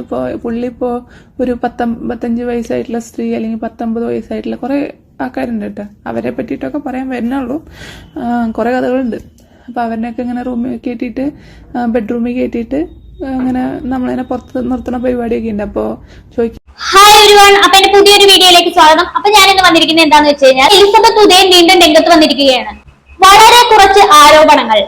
നമ്മളിപ്പോൾ പുള്ളി ഇപ്പോൾ ഒരു പത്തമ്പത്തഞ്ച് വയസ്സായിട്ടുള്ള സ്ത്രീ അല്ലെങ്കിൽ പത്തൊമ്പത് വയസ്സായിട്ടുള്ള കുറേ ആൾക്കാരുണ്ട് കേട്ടോ. അവരെ പറ്റിയിട്ടൊക്കെ പറയാൻ വരുന്നുള്ളൂ. കുറേ കഥകളുണ്ട്. അപ്പോൾ അവരിനെയൊക്കെ ഇങ്ങനെ റൂമിൽ കയറ്റിയിട്ട് ബെഡ്റൂമിൽ കയറ്റിയിട്ട് അങ്ങനെ നമ്മളതിനെ പുറത്ത് നിർത്തുന്ന പരിപാടിയൊക്കെ ഉണ്ട്. അപ്പോൾ ചോദിക്കും ഹായ് എവരിവൺ അപ്പൊ എന്റെ പുതിയൊരു വീഡിയോയിലേക്ക് സ്വാഗതം. അപ്പൊ ഞാൻ ഇന്ന് വന്നിരിക്കുന്നത് എന്താന്ന് വെച്ച് കഴിഞ്ഞാൽ എലിസബത്ത് ഉദയൻ വീണ്ടും രംഗത്ത് വന്നിരിക്കുകയാണ്. വളരെ കുറച്ച് ആരോപണങ്ങൾ.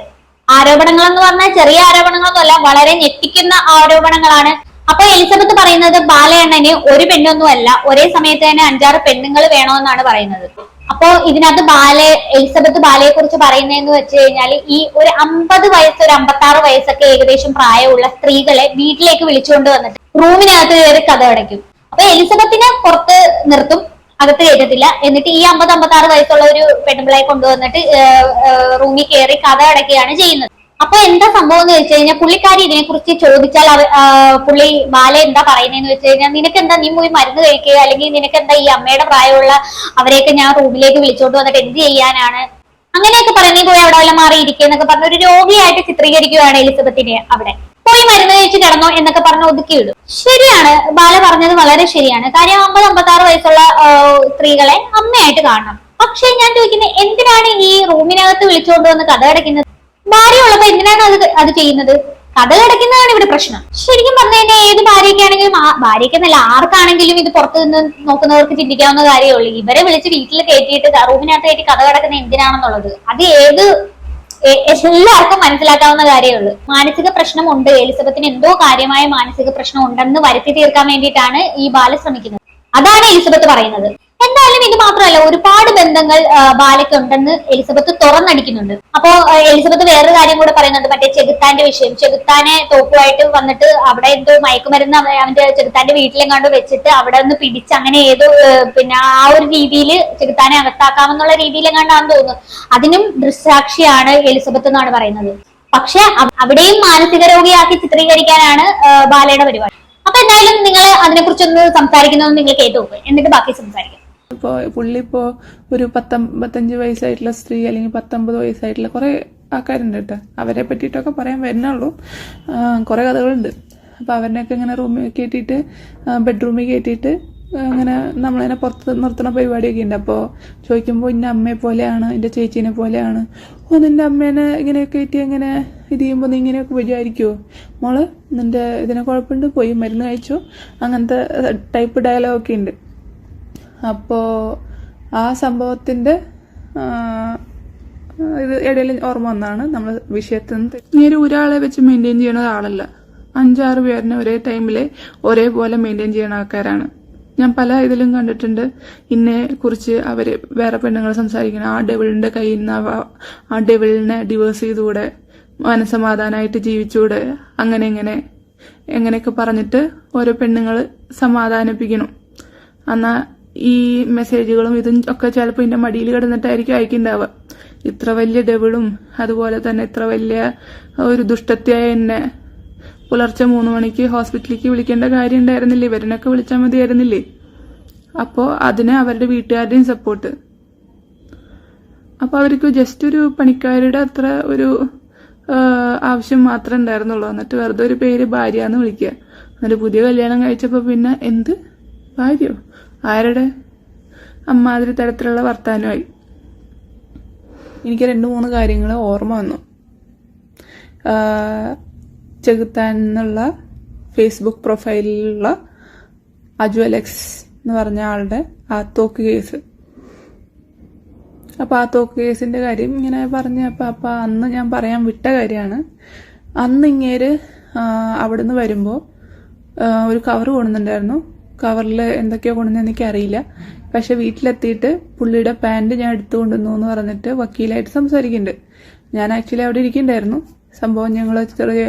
ആരോപണങ്ങൾ എന്ന് പറഞ്ഞാൽ ചെറിയ ആരോപണങ്ങളൊന്നുമല്ല വളരെ ഞെട്ടിക്കുന്ന ആരോപണങ്ങളാണ് അപ്പൊ എലിസബത്ത് പറയുന്നത് ബാലയണ്ണന് ഒരു പെണ്ണൊന്നുമല്ല ഒരേ സമയത്ത് തന്നെ അഞ്ചാറ് പെണ്ണുങ്ങൾ വേണമെന്നാണ് പറയുന്നത്. അപ്പോ ഇതിനകത്ത് ബാല എലിസബത്ത് ബാലയെ കുറിച്ച് പറയുന്നതെന്ന് വെച്ച് കഴിഞ്ഞാൽ ഈ ഒരു അമ്പത് വയസ്സ് ഒരു അമ്പത്തി ആറ് വയസ്സൊക്കെ ഏകദേശം പ്രായമുള്ള സ്ത്രീകളെ വീട്ടിലേക്ക് വിളിച്ചുകൊണ്ട് വന്നിട്ട് റൂമിനകത്ത് കയറി കഥ അടയ്ക്കും. അപ്പൊ എലിസബത്തിനെ പുറത്ത് നിർത്തും അകത്ത് കയറ്റത്തില്ല. എന്നിട്ട് ഈ അമ്പത് അമ്പത്തി ആറ് വയസ്സുള്ള ഒരു പെൺപിള്ളയെ കൊണ്ടുവന്നിട്ട് റൂമിൽ കയറി കഥ അടയ്ക്കുകയാണ് ചെയ്യുന്നത്. അപ്പൊ എന്താ സംഭവം എന്ന് വെച്ച് കഴിഞ്ഞാൽ പുള്ളിക്കാരി ഇതിനെ കുറിച്ച് ചോദിച്ചാൽ പുള്ളി ബാല എന്താ പറയുന്നതെന്ന് വെച്ച് കഴിഞ്ഞാൽ നിനക്ക് എന്താ നീ പോയി മരുന്ന് കഴിക്കുക? അല്ലെങ്കിൽ നിനക്ക് എന്താ ഈ അമ്മയുടെ പ്രായമുള്ള അവരെയൊക്കെ ഞാൻ റൂമിലേക്ക് വിളിച്ചോണ്ട് വന്നിട്ട് എന്ത് ചെയ്യാനാണ്? അങ്ങനെയൊക്കെ പറഞ്ഞ് പോയി അവിടെ വല്ല മാറിയിരിക്കുക എന്നൊക്കെ പറഞ്ഞ ഒരു രോഗിയായിട്ട് ചിത്രീകരിക്കുകയാണ് എലിസബത്തിനെ അവിടെ. പോയി മരുന്ന് കഴിച്ച് കിടന്നോ എന്നൊക്കെ പറഞ്ഞ് ഒതുക്കിയിടും ശരിയാണ്. ബാല പറഞ്ഞത് വളരെ ശരിയാണ്. കാര്യം അമ്പത് അമ്പത്താറ് വയസ്സുള്ള സ്ത്രീകളെ അമ്മയായിട്ട് കാണണം. പക്ഷെ ഞാൻ ചോദിക്കുന്നത് എന്തിനാണ് ഈ റൂമിനകത്ത് വിളിച്ചുകൊണ്ട് വന്ന് കഥ അടയ്ക്കുന്നത്? ഭാര്യ ഉള്ളപ്പോ എന്തിനാണ് അത് അത് ചെയ്യുന്നത്? കഥ കിടക്കുന്നതാണ് ഇവിടെ പ്രശ്നം. ശരിക്കും പറഞ്ഞു കഴിഞ്ഞാൽ ഏത് ഭാര്യയ്ക്കാണെങ്കിലും ഭാര്യയ്ക്കെന്നല്ല ആർക്കാണെങ്കിലും ഇത് പുറത്തു നിന്ന് നോക്കുന്നവർക്ക് ചിന്തിക്കാവുന്ന കാര്യമേ ഉള്ളൂ. ഇവരെ വിളിച്ച് വീട്ടിൽ കയറ്റിയിട്ട് റൂമിനകത്ത് കയറ്റി കഥ കിടക്കുന്ന എന്തിനാണെന്നുള്ളത്. അത് ഏത് എല്ലാവർക്കും മനസ്സിലാക്കാവുന്ന കാര്യമേ ഉള്ളൂ. മാനസിക പ്രശ്നമുണ്ട്. എലിസബത്തിന് എന്തോ കാര്യമായ മാനസിക പ്രശ്നം ഉണ്ടെന്ന് വരുത്തി തീർക്കാൻ വേണ്ടിയിട്ടാണ് ഈ ബാല ശ്രമിക്കുന്നത്. അതാണ് എലിസബത്ത് പറയുന്നത്. എന്തായാലും ഇത് മാത്രമല്ല ഒരുപാട് ബന്ധങ്ങൾ ബാലയ്ക്ക് ഉണ്ടെന്ന് എലിസബത്ത് തുറന്നടിക്കുന്നുണ്ട്. അപ്പോ എലിസബത്ത് വേറൊരു കാര്യം കൂടെ പറയുന്നുണ്ട്. മറ്റേ ചെകുത്താന്റെ വിഷയം. ചെകുത്താനെ തോക്കുമായിട്ട് വന്നിട്ട് അവിടെ എന്തോ മയക്കുമരുന്ന് അവ- അവന്റെ ചെകുത്താന്റെ വീട്ടിലെങ്ങാണ്ട് വെച്ചിട്ട് അവിടെ നിന്ന് പിടിച്ച് അങ്ങനെ ഏതോ പിന്നെ ആ ഒരു രീതിയിൽ ചെകുത്താനെ അകത്താക്കാമെന്നുള്ള രീതിയിലെങ്ങാണ്ടാന്ന് തോന്നുന്നു. അതിനും ദൃസാക്ഷിയാണ് എലിസബത്ത് എന്നാണ് പറയുന്നത്. പക്ഷെ അവിടെയും മാനസിക രോഗിയാക്കി ചിത്രീകരിക്കാനാണ് ബാലയുടെ പരിപാടി. അപ്പൊ എന്തായാലും നിങ്ങൾ അതിനെക്കുറിച്ചൊന്ന് സംസാരിക്കുന്നത് നിങ്ങൾ കേട്ടു എന്നിട്ട് ബാക്കി സംസാരിക്കാം. ഇപ്പോൾ പുള്ളി ഇപ്പോൾ ഒരു പത്തൊമ്പത്തഞ്ച് വയസ്സായിട്ടുള്ള സ്ത്രീ അല്ലെങ്കിൽ പത്തൊമ്പത് വയസ്സായിട്ടുള്ള കുറേ ആൾക്കാരുണ്ട് കേട്ടോ. അവരെ പറ്റിയിട്ടൊക്കെ പറയാൻ വരുന്നുള്ളൂ. കുറേ കഥകളുണ്ട്. അപ്പോൾ അവരിനെയൊക്കെ ഇങ്ങനെ റൂമിൽ കയറ്റിയിട്ട് ബെഡ്റൂമിൽ കയറ്റിയിട്ട് അങ്ങനെ നമ്മളതിനെ പുറത്ത് നിർത്തുന്ന പരിപാടിയൊക്കെ ഉണ്ട്. അപ്പോൾ ചോദിക്കുമ്പോൾ ഇന്ന അമ്മയെ പോലെയാണ് എന്റെ ചേച്ചീനെ പോലെയാണ്. ഓ നിന്റെ അമ്മേനെ ഇങ്ങനെയൊക്കെ കയറ്റി അങ്ങനെ ഇത് ചെയ്യുമ്പോൾ നീ ഇങ്ങനെയൊക്കെ വിചാരിക്കുമോ മോൾ നിന്റെ ഇതിനെ കുഴപ്പമുണ്ട് പോയി മരുന്ന് കഴിച്ചോ? അങ്ങനത്തെ ടൈപ്പ് ഡയലോഗൊക്കെ ഉണ്ട്. അപ്പോൾ ആ സംഭവത്തിന്റെ ഇത് ഇടയിൽ ഓർമ്മ വന്നാണ് നമ്മൾ വിഷയത്തിൽ നിന്ന് നേരെ ഒരാളെ വെച്ച് മെയിന്റെയിൻ ചെയ്യണ ഒരാളല്ല. അഞ്ചാറ് പേരിനെ ഒരേ ടൈമിൽ ഒരേപോലെ മെയിന്റെയിൻ ചെയ്യുന്ന ആൾക്കാരാണ്. ഞാൻ പല ഇതിലും കണ്ടിട്ടുണ്ട്. ഇന്നെ കുറിച്ച് അവർ വേറെ പെണ്ണുങ്ങൾ സംസാരിക്കണം ആ ഡെവിളിന്റെ കയ്യിൽ നിന്ന് ആ ഡെവിളിനെ ഡിവേഴ്സ് ചെയ്തുകൂടെ? മനസമാധാനമായിട്ട് ജീവിച്ചുകൂടെ? അങ്ങനെ ഇങ്ങനെ. എങ്ങനെയൊക്കെ പറഞ്ഞിട്ട് ഓരോ പെണ്ണുങ്ങൾ സമാധാനിപ്പിക്കണം. എന്നാ ഈ മെസ്സേജുകളും ഇതും ഒക്കെ ചിലപ്പോൾ ഇതിന്റെ മടിയിൽ കിടന്നിട്ടായിരിക്കും അയക്കുന്നുണ്ടാവുക. ഇത്ര വലിയ ഡെവിളും അതുപോലെ തന്നെ ഇത്ര വലിയ ഒരു ദുഷ്ടത്തെയായ എന്നെ പുലർച്ചെ മൂന്ന് മണിക്ക് ഹോസ്പിറ്റലിലേക്ക് വിളിക്കേണ്ട കാര്യം ഉണ്ടായിരുന്നില്ലേ? ഇവരിനൊക്കെ വിളിച്ചാൽ മതിയായിരുന്നില്ലേ? അപ്പോൾ അതിന് അവരുടെ വീട്ടുകാരുടെയും സപ്പോർട്ട് അപ്പോൾ അവർക്ക് ജസ്റ്റ് ഒരു പണിക്കാരുടെ അത്ര ഒരു ആവശ്യം മാത്രമേ ഉണ്ടായിരുന്നുള്ളൂ. എന്നിട്ട് വെറുതെ ഒരു പേര് ഭാര്യ എന്ന് വിളിക്കുക. എന്നിട്ട് പുതിയ കല്യാണം കഴിച്ചപ്പോൾ പിന്നെ എന്ത്? ഭാര്യയോ ആരുടെ? അമ്മാതിരി തരത്തിലുള്ള വർത്താനമായി. എനിക്ക് രണ്ട് മൂന്ന് കാര്യങ്ങൾ ഓർമ്മ വന്നു. ചെകുത്താൻ എന്നുള്ള ഫേസ്ബുക്ക് പ്രൊഫൈലിലുള്ള അജു അലക്സ് എന്ന് പറഞ്ഞ ആളുടെ ആ തോക്ക് കേസ്. അപ്പോൾ ആ തോക്ക് കേസിന്റെ കാര്യം ഇങ്ങനെ പറഞ്ഞപ്പോൾ അപ്പോൾ അന്ന് ഞാൻ പറയാൻ വിട്ട കാര്യമാണ്. അന്ന് ഇങ്ങേര് അവിടുന്ന് വരുമ്പോൾ ഒരു കവർ കൊണ്ടുവന്നിട്ടുണ്ടായിരുന്നു. കവറിൽ എന്തൊക്കെയോ കൊണ്ടുവന്ന് എനിക്കറിയില്ല. പക്ഷെ വീട്ടിലെത്തിയിട്ട് പുള്ളിയുടെ പാന്റ് ഞാൻ എടുത്തു കൊണ്ടുവന്നു എന്ന് പറഞ്ഞിട്ട് വക്കീലായിട്ട് സംസാരിക്കുന്നുണ്ട്. ഞാൻ ആക്ച്വലി അവിടെ ഇരിക്കണ്ടായിരുന്നു സംഭവം ഞങ്ങൾ ചെറിയ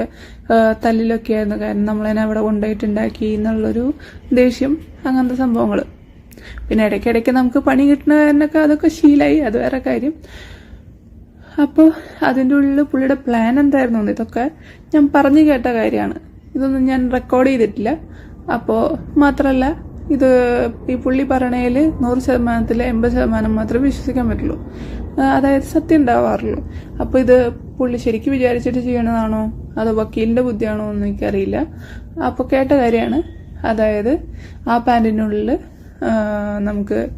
തല്ലിലൊക്കെ ആയിരുന്നു. കാരണം നമ്മളതിനെ അവിടെ കൊണ്ടുപോയിട്ടുണ്ടാക്കി എന്നുള്ളൊരു ദേഷ്യം അങ്ങനത്തെ സംഭവങ്ങൾ പിന്നെ ഇടയ്ക്കിടയ്ക്ക് നമുക്ക് പണി കിട്ടുന്നതിനൊക്കെ അതൊക്കെ ശീലായി. അത് വേറെ കാര്യം. അപ്പോൾ അതിന്റെ ഉള്ളിൽ പുള്ളിയുടെ പ്ലാൻ എന്തായിരുന്നു ഇതൊക്കെ ഞാൻ പറഞ്ഞു കേട്ട കാര്യമാണ്. ഇതൊന്നും ഞാൻ റെക്കോർഡ് ചെയ്തിട്ടില്ല. അപ്പോൾ മാത്രമല്ല ഇത് ഈ പുള്ളി പറയണേൽ നൂറ് ശതമാനത്തിൽ എൺപത് ശതമാനം മാത്രമേ വിശ്വസിക്കാൻ പറ്റുള്ളൂ. അതായത് സത്യം ഉണ്ടാവാറുള്ളൂ. അപ്പോൾ ഇത് പുള്ളി ശരിക്കും വിചാരിച്ചിട്ട് ചെയ്യണതാണോ? അതോ വക്കീലിന്റെ ബുദ്ധിയാണോ എന്ന് എനിക്കറിയില്ല. അപ്പോൾ കേട്ട കാര്യമാണ്. അതായത് ആ പാന്റിനുള്ളിൽ നമുക്ക്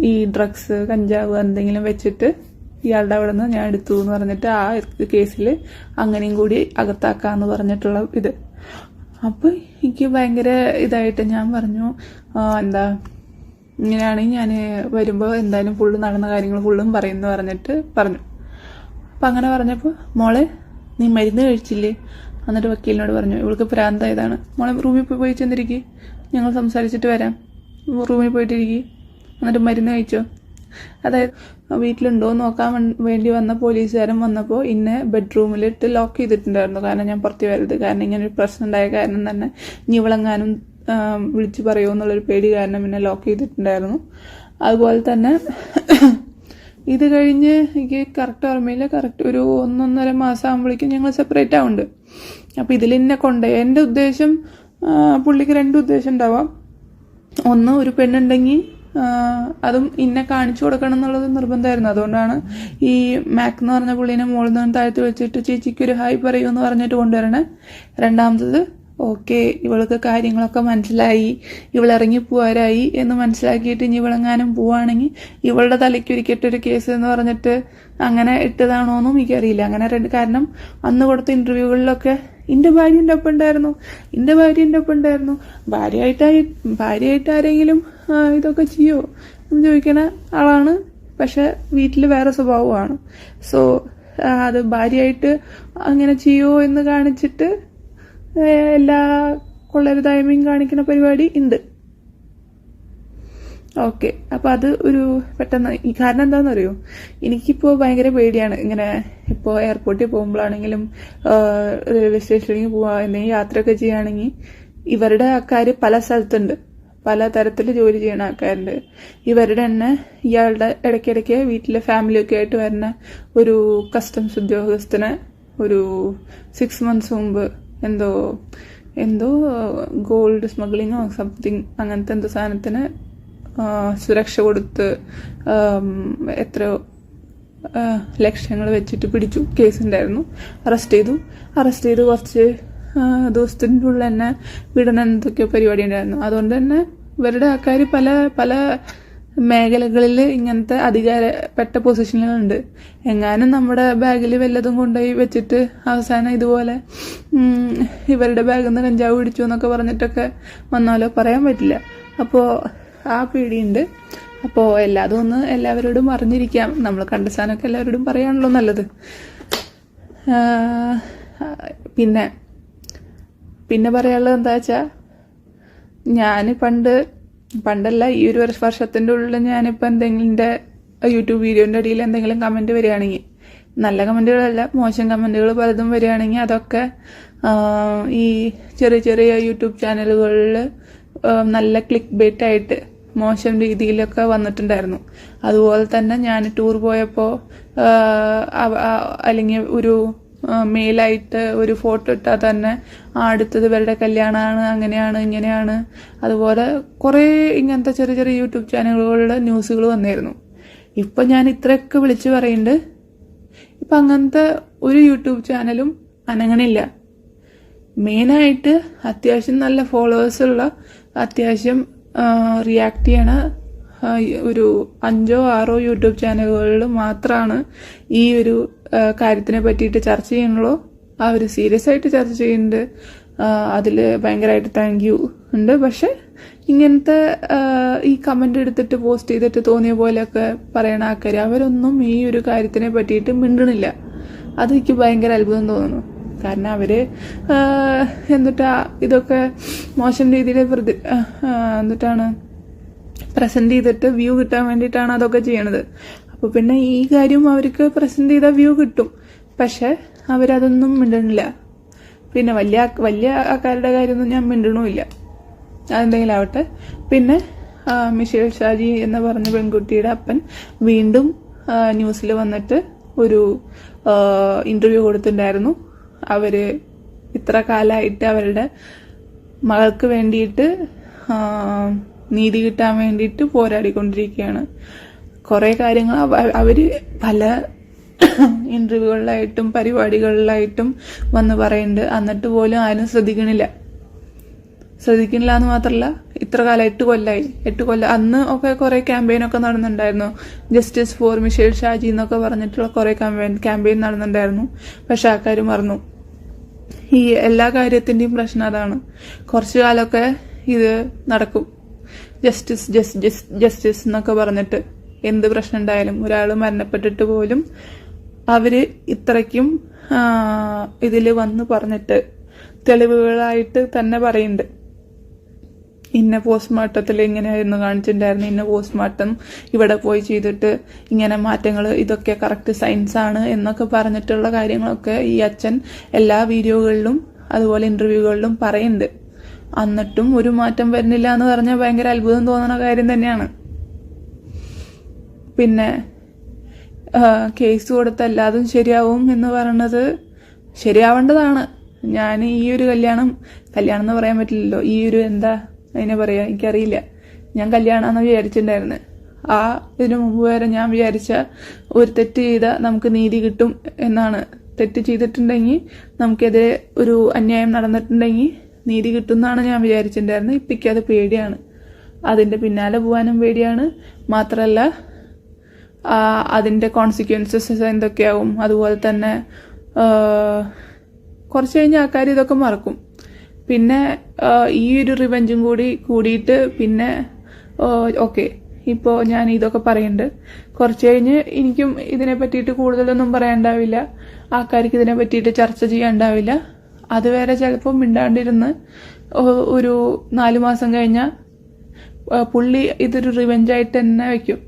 ഈ ഡ്രഗ്സ് കഞ്ചാവ് എന്തെങ്കിലും വെച്ചിട്ട് ഇയാളുടെ അവിടെ നിന്ന് ഞാൻ എടുത്തു എന്ന് പറഞ്ഞിട്ട് ആ കേസിൽ അങ്ങനെയും കൂടി അകത്താക്കാന്ന് പറഞ്ഞിട്ടുള്ള ഇത്. അപ്പൊ എനിക്ക് ഭയങ്കര ഇതായിട്ട് ഞാൻ പറഞ്ഞു എന്താ ഇങ്ങനെയാണെങ്കിൽ ഞാൻ വരുമ്പോൾ എന്തായാലും ഫുള്ള് നടന്ന കാര്യങ്ങൾ ഫുള്ളും പറയുമെന്ന് പറഞ്ഞിട്ട് പറഞ്ഞു. അപ്പം അങ്ങനെ പറഞ്ഞപ്പോൾ മോളെ നീ മരുന്ന് കഴിച്ചില്ലേ? എന്നിട്ട് വക്കീലിനോട് പറഞ്ഞു ഇവൾക്ക് പ്രാന്തായതാണ്. മോളെ റൂമിൽ പോയി പോയി ഞങ്ങൾ സംസാരിച്ചിട്ട് വരാം. റൂമിൽ പോയിട്ടിരിക്കുക എന്നിട്ട് മരുന്ന് കഴിച്ചോ? അതായത് വീട്ടിലുണ്ടോ എന്ന് നോക്കാൻ വേണ്ടി വന്ന പോലീസുകാരൻ വന്നപ്പോൾ ഇന്നെ ബെഡ്റൂമിലിട്ട് ലോക്ക് ചെയ്തിട്ടുണ്ടായിരുന്നു. കാരണം ഞാൻ പുറത്ത് വരരുത്. കാരണം ഇങ്ങനെ ഒരു പ്രശ്നം ഉണ്ടായ കാരണം തന്നെ ഇനി ഇവളെങ്ങാനും വിളിച്ച് പറയുമോ എന്നുള്ളൊരു പേടി കാരണം പിന്നെ ലോക്ക് ചെയ്തിട്ടുണ്ടായിരുന്നു. അതുപോലെ തന്നെ ഇത് കഴിഞ്ഞ് എനിക്ക് കറക്റ്റ് ഓർമ്മയില്ല. കറക്റ്റ് ഒരു ഒന്നൊന്നര മാസം ആകുമ്പോഴേക്കും ഞങ്ങൾ സെപ്പറേറ്റ് ആവുന്നുണ്ട്. അപ്പോൾ ഇതിൽ എന്നെ കൊണ്ട് എന്റെ ഉദ്ദേശം പുള്ളിക്ക് രണ്ട് ഉദ്ദേശം ഉണ്ടാവാം. ഒന്ന് ഒരു പെണ്ണുണ്ടെങ്കിൽ അതും ഇന്നെ കാണിച്ചു കൊടുക്കണം എന്നുള്ളത് നിർബന്ധമായിരുന്നു. അതുകൊണ്ടാണ് ഈ മാക് എന്ന് പറഞ്ഞ പുള്ളീനെ മുകളിൽ നിന്ന് താഴ്ത്തി വെച്ചിട്ട് ചേച്ചിക്ക് ഒരു ഹായ് പറയൂ എന്ന് പറഞ്ഞിട്ട് കൊണ്ടുവരണേ. രണ്ടാമത്തത് ഓക്കെ ഇവൾക്ക് കാര്യങ്ങളൊക്കെ മനസ്സിലായി. ഇവൾ ഇറങ്ങി പോവാരായി എന്ന് മനസ്സിലാക്കിയിട്ട് ഇനി ഇവളെങ്ങാനും പോവാണെങ്കിൽ ഇവളുടെ തലയ്ക്ക് ഒരിക്കട്ടൊരു കേസ് എന്ന് പറഞ്ഞിട്ട് അങ്ങനെ ഇട്ടതാണോ എന്നും എനിക്കറിയില്ല. അങ്ങനെ രണ്ട് കാരണം അന്ന് കൊടുത്ത ഇന്റർവ്യൂകളിലൊക്കെ എന്റെ ഭാര്യ എന്റെ ഒപ്പം ഉണ്ടായിരുന്നു. എന്റെ ഭാര്യ എന്റെ ഒപ്പം ഉണ്ടായിരുന്നു. ഭാര്യയായിട്ടായി ഭാര്യയായിട്ട് ആരെങ്കിലും ഇതൊക്കെ ചെയ്യോ? എന്ന് ചോദിക്കണ ആളാണ്. പക്ഷെ വീട്ടിൽ വേറെ സ്വഭാവമാണ്. സോ അത് ഭാര്യയായിട്ട് അങ്ങനെ ചെയ്യോ എന്ന് കാണിച്ചിട്ട് എല്ലാ കൊള്ളരുതായ്മയും കാണിക്കുന്ന പരിപാടി ഉണ്ട്. ഓക്കെ. അപ്പൊ അത് ഒരു പെട്ടെന്ന് കാരണം എന്താണെന്നറിയോ എനിക്കിപ്പോ ഭയങ്കര പേടിയാണ്. ഇങ്ങനെ ഇപ്പോ എയർപോർട്ടിൽ പോകുമ്പോഴാണെങ്കിലും റെയിൽവേ സ്റ്റേഷനിലേക്ക് പോവാ എന്തെങ്കിലും യാത്രയൊക്കെ ചെയ്യുകയാണെങ്കിൽ ഇവരുടെ ആൾക്കാർ പല സ്ഥലത്തുണ്ട്. പല തരത്തിൽ ജോലി ചെയ്യുന്ന ആൾക്കാരുണ്ട്. ഇവരുടെ തന്നെ ഇയാളുടെ ഇടയ്ക്കിടയ്ക്ക് വീട്ടിലെ ഫാമിലിയൊക്കെ ആയിട്ട് വരുന്ന ഒരു കസ്റ്റംസ് ഉദ്യോഗസ്ഥനെ ഒരു സിക്സ് മന്ത്സ് മുമ്പ് എന്തോ എന്തോ ഗോൾഡ് സ്മഗ്ലിങ്ങോ സംതിങ് അങ്ങനത്തെ എന്തോ സാധനത്തിന് സുരക്ഷ കൊടുത്ത് എത്ര എത്രയോ ലക്ഷങ്ങൾ വെച്ചിട്ട് പിടിച്ചു. കേസുണ്ടായിരുന്നു. അറസ്റ്റ് ചെയ്തു. അറസ്റ്റ് ചെയ്ത് കുറച്ച് ഉള്ളിൽ തന്നെ വിടണം എന്തൊക്കെയോ പരിപാടി ഉണ്ടായിരുന്നു. അതുകൊണ്ട് തന്നെ ഇവരുടെ ആൾക്കാർ പല പല മേഖലകളിൽ ഇങ്ങനത്തെ അധികാരപ്പെട്ട പൊസിഷനുകളുണ്ട് എങ്ങാനും നമ്മുടെ ബാഗിൽ വല്ലതും കൊണ്ടുപോയി വെച്ചിട്ട് അവസാനം ഇതുപോലെ ഇവരുടെ ബാഗിൽ നിന്ന് കഞ്ചാവ് പിടിച്ചു എന്നൊക്കെ പറഞ്ഞിട്ടൊക്കെ വന്നാലോ? പറയാൻ പറ്റില്ല. അപ്പോൾ ആ പേടിയുണ്ട്. അപ്പോൾ എല്ലാതും ഒന്ന് എല്ലാവരോടും അറിഞ്ഞിരിക്കാം. നമ്മൾ കണ്ട സാധനമൊക്കെ എല്ലാവരോടും പറയാണല്ലോ നല്ലത്. പിന്നെ പിന്നെ പറയാനുള്ളത് എന്താ വെച്ചാൽ ഞാൻ പണ്ട് പണ്ടല്ല ഈ ഒരു വർഷ വർഷത്തിന്റെ ഉള്ളിൽ ഞാനിപ്പോൾ എന്തെങ്കിലും യൂട്യൂബ് വീഡിയോന്റെ അടിയിൽ എന്തെങ്കിലും കമന്റ് വരികയാണെങ്കിൽ നല്ല കമന്റുകളല്ല മോശം കമന്റുകൾ പലതും വരികയാണെങ്കിൽ അതൊക്കെ ഈ ചെറിയ ചെറിയ യൂട്യൂബ് ചാനലുകളിൽ നല്ല ക്ലിക്ക് ബേറ്റ് ആയിട്ട് മോശം രീതിയിലൊക്കെ വന്നിട്ടുണ്ടായിരുന്നു. അതുപോലെ തന്നെ ഞാൻ ടൂർ പോയപ്പോൾ അല്ലെങ്കിൽ ഒരു മെയിലായിട്ട് ഒരു ഫോട്ടോ ഇട്ടാൽ തന്നെ ആ അടുത്തത് ഇവരുടെ കല്യാണമാണ് അങ്ങനെയാണ് ഇങ്ങനെയാണ്. അതുപോലെ കുറേ ഇങ്ങനത്തെ ചെറിയ ചെറിയ യൂട്യൂബ് ചാനലുകളുടെ ന്യൂസുകൾ വന്നിരുന്നു. ഇപ്പം ഞാൻ ഇത്രയൊക്കെ വിളിച്ചു പറയുന്നുണ്ട് ഇപ്പം അങ്ങനത്തെ ഒരു യൂട്യൂബ് ചാനലും അനങ്ങണില്ല. മെയിനായിട്ട് അത്യാവശ്യം നല്ല ഫോളോവേഴ്സുള്ള അത്യാവശ്യം റിയാക്ട് ചെയ്യണ ഒരു അഞ്ചോ ആറോ യൂട്യൂബ് ചാനലുകളിൽ മാത്രമാണ് ഈ ഒരു കാര്യത്തിനെ പറ്റിയിട്ട് ചർച്ച ചെയ്യുന്നുള്ളൂ. ആ ഒരു സീരിയസ് ആയിട്ട് ചർച്ച ചെയ്യുന്നുണ്ട്. അതിൽ ഭയങ്കരമായിട്ട് താങ്ക് യു ഉണ്ട്. പക്ഷെ ഇങ്ങനത്തെ ഈ കമന്റ് എടുത്തിട്ട് പോസ്റ്റ് ചെയ്തിട്ട് തോന്നിയ പോലെയൊക്കെ പറയണ ആൾക്കാർ അവരൊന്നും ഈ ഒരു കാര്യത്തിനെ പറ്റിയിട്ട് മിണ്ടണില്ല. അത് എനിക്ക് ഭയങ്കര അത്ഭുതം തോന്നുന്നു. കാരണം അവർ എന്നിട്ടാ ഇതൊക്കെ മോശം രീതിയിൽ പ്രതി എന്നിട്ടാണ് പ്രസന്റ് ചെയ്തിട്ട് വ്യൂ കിട്ടാൻ വേണ്ടിയിട്ടാണ് അതൊക്കെ ചെയ്യണത്. അപ്പൊ പിന്നെ ഈ കാര്യം അവർക്ക് പ്രസന്റ് ചെയ്ത വ്യൂ കിട്ടും. പക്ഷെ അവരതൊന്നും മിണ്ടണില്ല. പിന്നെ വലിയ വലിയ ആൾക്കാരുടെ കാര്യമൊന്നും ഞാൻ മിണ്ടണമില്ല. അതെന്തെങ്കിലും ആവട്ടെ പിന്നെ മിഷേൽ ഷാജി എന്ന് പറഞ്ഞ പെൺകുട്ടിയുടെ അപ്പൻ വീണ്ടും ന്യൂസിൽ വന്നിട്ട് ഒരു ഇന്റർവ്യൂ കൊടുത്തിട്ടുണ്ടായിരുന്നു. അവർ ഇത്ര കാലമായിട്ട് അവരുടെ മകൾക്ക് വേണ്ടിയിട്ട് നീതി കിട്ടാൻ വേണ്ടിയിട്ട് പോരാടിക്കൊണ്ടിരിക്കുകയാണ്. കുറേ കാര്യങ്ങൾ അവർ പല ഇന്റർവ്യൂകളിലായിട്ടും പരിപാടികളിലായിട്ടും വന്ന് പറയുന്നുണ്ട് എന്നിട്ട് പോലും ആരും ശ്രദ്ധിക്കണില്ല. ശ്രദ്ധിക്കണില്ല എന്ന് മാത്രമല്ല ഇത്ര കാലം എട്ട് കൊല്ലായി. എട്ട് കൊല്ലം അന്ന് ഒക്കെ കുറേ ക്യാമ്പയിൻ ഒക്കെ നടന്നിട്ടുണ്ടായിരുന്നു. ജസ്റ്റിസ് ഫോർ മിഷേൽ ഷാജി എന്നൊക്കെ പറഞ്ഞിട്ടുള്ള കുറേ ക്യാമ്പയിൻ ക്യാമ്പയിൻ നടന്നിട്ടുണ്ടായിരുന്നു. പക്ഷെ ആൾക്കാർ മറന്നു. ഈ എല്ലാ കാര്യത്തിന്റെയും പ്രശ്നം അതാണ്. കുറച്ചു കാലമൊക്കെ ഇത് നടക്കും. ജസ്റ്റിസ് ജസ്റ്റിസ് ജസ്റ്റിസ് എന്നൊക്കെ പറഞ്ഞിട്ട് എന്ത് പ്രശ്നം ഉണ്ടായാലും ഒരാൾ മരണപ്പെട്ടിട്ട് പോലും അവർ ഇത്രയ്ക്കും ഇതിൽ വന്ന് പറഞ്ഞിട്ട് തെളിവുകളായിട്ട് തന്നെ പറയുന്നുണ്ട്. ഇന്ന പോസ്റ്റ്മോർട്ടത്തിൽ ഇങ്ങനെയായിരുന്നു കാണിച്ചിട്ടുണ്ടായിരുന്നു ഇന്ന പോസ്റ്റ്മോർട്ടം ഇവിടെ പോയി ചെയ്തിട്ട് ഇങ്ങനെ മാറ്റങ്ങൾ ഇതൊക്കെ കറക്റ്റ് സയൻസ് ആണ് എന്നൊക്കെ പറഞ്ഞിട്ടുള്ള കാര്യങ്ങളൊക്കെ ഈ അച്ഛൻ എല്ലാ വീഡിയോകളിലും അതുപോലെ ഇന്റർവ്യൂകളിലും പറയുന്നുണ്ട്. എന്നിട്ടും ഒരു മാറ്റം വരുന്നില്ല എന്ന് പറഞ്ഞാൽ ഭയങ്കര അത്ഭുതം തോന്നുന്ന കാര്യം തന്നെയാണ്. പിന്നെ കേസ് കൊടുത്ത എല്ലാതും ശരിയാവും എന്ന് പറയുന്നത് ശരിയാവേണ്ടതാണ്. ഞാൻ ഈ ഒരു കല്യാണം കല്യാണം എന്ന് പറയാൻ പറ്റില്ലല്ലോ. ഈ ഒരു എന്താ അതിനെ പറയാ എനിക്കറിയില്ല. ഞാൻ കല്യാണമെന്ന് വിചാരിച്ചിട്ടുണ്ടായിരുന്നു. ആ ഇതിനു മുമ്പ് വരെ ഞാൻ വിചാരിച്ച ഒരു തെറ്റ് ചെയ്ത നമുക്ക് നീതി കിട്ടും എന്നാണ്. തെറ്റ് ചെയ്തിട്ടുണ്ടെങ്കിൽ നമുക്കെതിരെ ഒരു അന്യായം നടന്നിട്ടുണ്ടെങ്കിൽ നീതി കിട്ടും എന്നാണ് ഞാൻ വിചാരിച്ചിട്ടുണ്ടായിരുന്നത് ഇപ്പം അത് പേടിയാണ്. അതിന്റെ പിന്നാലെ പോകാനും പേടിയാണ്. മാത്രമല്ല ആ, അതിന്റെ കോൺസിക്വൻസസ് എന്തൊക്കെയാവും? അതുപോലെ തന്നെ കുറച്ച് കഴിഞ്ഞ് ആൾക്കാർ ഇതൊക്കെ മറക്കും. പിന്നെ ഈ ഒരു റിവഞ്ചും കൂടി കൂടിയിട്ട് പിന്നെ ഓക്കെ. ഇപ്പോൾ ഞാൻ ഇതൊക്കെ പറയുന്നുണ്ട് കുറച്ച് കഴിഞ്ഞ് എനിക്കും ഇതിനെ പറ്റിയിട്ട് കൂടുതലൊന്നും പറയാനുണ്ടാവില്ല ആൾക്കാർക്ക് ഇതിനെ പറ്റിയിട്ട് ചർച്ച ചെയ്യാനുണ്ടാവില്ല അതുവരെ ചിലപ്പോൾ മിണ്ടാണ്ടിരുന്ന് ഒരു നാലു മാസം കഴിഞ്ഞാൽ പുള്ളി ഇതൊരു റിവെഞ്ചായിട്ട് തന്നെ വയ്ക്കും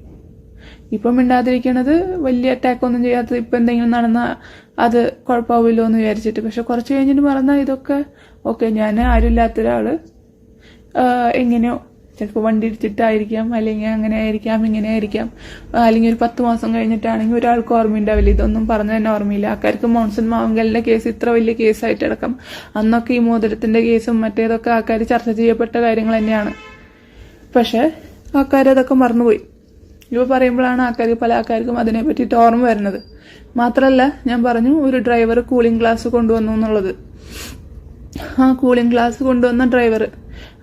ഇപ്പം മിണ്ടാതിരിക്കണത് വലിയ അറ്റാക്കൊന്നും ചെയ്യാത്തത് ഇപ്പം എന്തെങ്കിലും നടന്നാൽ അത് കുഴപ്പമാവില്ലോ എന്ന് വിചാരിച്ചിട്ട്. പക്ഷെ കുറച്ച് കഴിഞ്ഞിട്ട് മറന്നാൽ ഇതൊക്കെ ഓക്കെ ഞാൻ ആരുമില്ലാത്ത ആഹ് എങ്ങനെയോ ചിലപ്പോൾ വണ്ടി ഇടിച്ചിട്ടായിരിക്കാം അല്ലെങ്കിൽ അങ്ങനെ ആയിരിക്കാം ഇങ്ങനെ ആയിരിക്കാം. അല്ലെങ്കിൽ ഒരു പത്ത് മാസം കഴിഞ്ഞിട്ടാണെങ്കിൽ ഒരാൾക്ക് ഓർമ്മയുണ്ടാവില്ല. ഇതൊന്നും പറഞ്ഞു തന്നെ ഓർമ്മയില്ല. ആൾക്കാർക്ക് മോൺസൺ മാവങ്കലിന്റെ കേസ് ഇത്ര വലിയ കേസായിട്ട് അടക്കം അന്നൊക്കെ ഈ മോതിരത്തിന്റെ കേസും മറ്റേതൊക്കെ ആൾക്കാർ ചർച്ച ചെയ്യപ്പെട്ട കാര്യങ്ങൾ തന്നെയാണ്. പക്ഷെ ആൾക്കാർ അതൊക്കെ മറന്നുപോയി. ഇപ്പൊ പറയുമ്പോഴാണ് ആൾക്കാർക്ക് പല ആൾക്കാർക്കും അതിനെ പറ്റിയിട്ട് ഓർമ്മ വരുന്നത്. മാത്രമല്ല ഞാൻ പറഞ്ഞു ഒരു ഡ്രൈവർ കൂളിംഗ് ഗ്ലാസ് കൊണ്ടുവന്നു എന്നുള്ളത്. ആ കൂളിംഗ് ഗ്ലാസ് കൊണ്ടുവന്ന ഡ്രൈവർ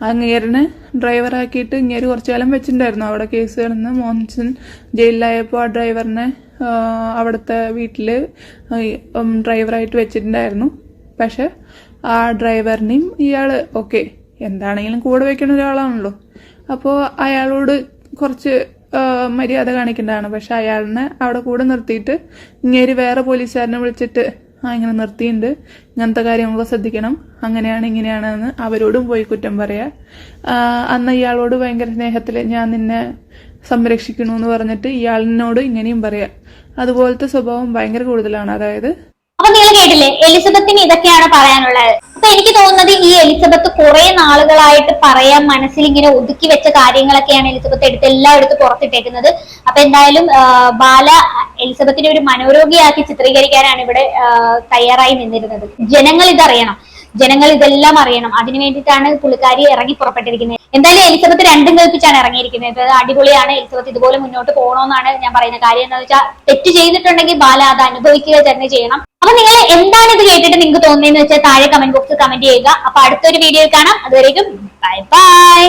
അങ്ങേരനെ ഡ്രൈവറാക്കിയിട്ട് ഇങ്ങേര് കുറച്ചു കാലം വെച്ചിട്ടുണ്ടായിരുന്നു അവിടെ കേസ് കിടന്ന്. മോഹൻസൻ ജയിലിലായപ്പോൾ ആ ഡ്രൈവറിനെ അവിടുത്തെ വീട്ടിൽ ഡ്രൈവറായിട്ട് വെച്ചിട്ടുണ്ടായിരുന്നു. പക്ഷെ ആ ഡ്രൈവറിനെയും ഇയാൾ ഓക്കെ എന്താണെങ്കിലും കൂടെ വെക്കുന്ന ഒരാളാണല്ലോ. അപ്പോൾ അയാളോട് കുറച്ച് മര്യാദ കാണിക്കേണ്ടതാണ്. പക്ഷെ അയാളിനെ അവിടെ കൂടെ നിർത്തിയിട്ട് ഇങ്ങേരി വേറെ പോലീസുകാരനെ വിളിച്ചിട്ട് ആ ഇങ്ങനെ നിർത്തിയിണ്ട് ഇങ്ങനത്തെ കാര്യങ്ങളൊക്കെ ശ്രദ്ധിക്കണം. അങ്ങനെയാണ് ഇങ്ങനെയാണെന്ന് അവരോടും പോയി കുറ്റം പറയാ. അന്ന് ഇയാളോട് ഭയങ്കര സ്നേഹത്തിൽ ഞാൻ നിന്നെ സംരക്ഷിക്കണമെന്ന് പറഞ്ഞിട്ട് ഇയാളിനോട് ഇങ്ങനെയും പറയാ. അതുപോലത്തെ സ്വഭാവം ഭയങ്കര കൂടുതലാണ്. അതായത് അപ്പൊ നിങ്ങൾ കേട്ടില്ലേ? എലിസബത്തിന് ഇതൊക്കെയാണ് പറയാനുള്ളത്. അപ്പൊ എനിക്ക് തോന്നുന്നത് ഈ എലിസബത്ത് കുറെ നാളുകളായിട്ട് പറയാൻ മനസ്സിൽ ഇങ്ങനെ ഒതുക്കി വെച്ച കാര്യങ്ങളൊക്കെയാണ് എലിസബത്ത് എടുത്ത് എല്ലാം എടുത്ത് പുറത്തിട്ടേക്കുന്നത്. അപ്പൊ എന്തായാലും ബാല എലിസബത്തിനെ ഒരു മനോരോഗിയാക്കി ചിത്രീകരിക്കാനാണ് ഇവിടെ തയ്യാറായി നിന്നിരുന്നത്. ജനങ്ങൾ ഇതറിയണം. ജനങ്ങൾ ഇതെല്ലാം അറിയണം. അതിനു വേണ്ടിയിട്ടാണ് പുള്ളിക്കാരി ഇറങ്ങി പുറപ്പെട്ടിരിക്കുന്നത്. എന്തായാലും എലിസബത്ത് രണ്ടും കൽപ്പിച്ചാണ് ഇറങ്ങിയിരിക്കുന്നത്. അടിപൊളിയാണ്. എലിസബത്ത് ഇതുപോലെ മുന്നോട്ട് പോകണമെന്നാണ് ഞാൻ പറയുന്ന കാര്യം. എന്താ വെച്ചാൽ തെറ്റ് ചെയ്തിട്ടുണ്ടെങ്കിൽ ബാല അത് അനുഭവിക്കുക തന്നെ ചെയ്യണം. അപ്പൊ നിങ്ങൾ എന്താണ് ഇത് കേട്ടിട്ട് നിങ്ങൾക്ക് തോന്നിയെന്ന് വെച്ചാൽ താഴെ കമന്റ് ബോക്സിൽ കമന്റ് ചെയ്യുക. അപ്പൊ അടുത്തൊരു വീഡിയോയിൽ കാണാം. അതുവരേക്കും ബൈ ബൈ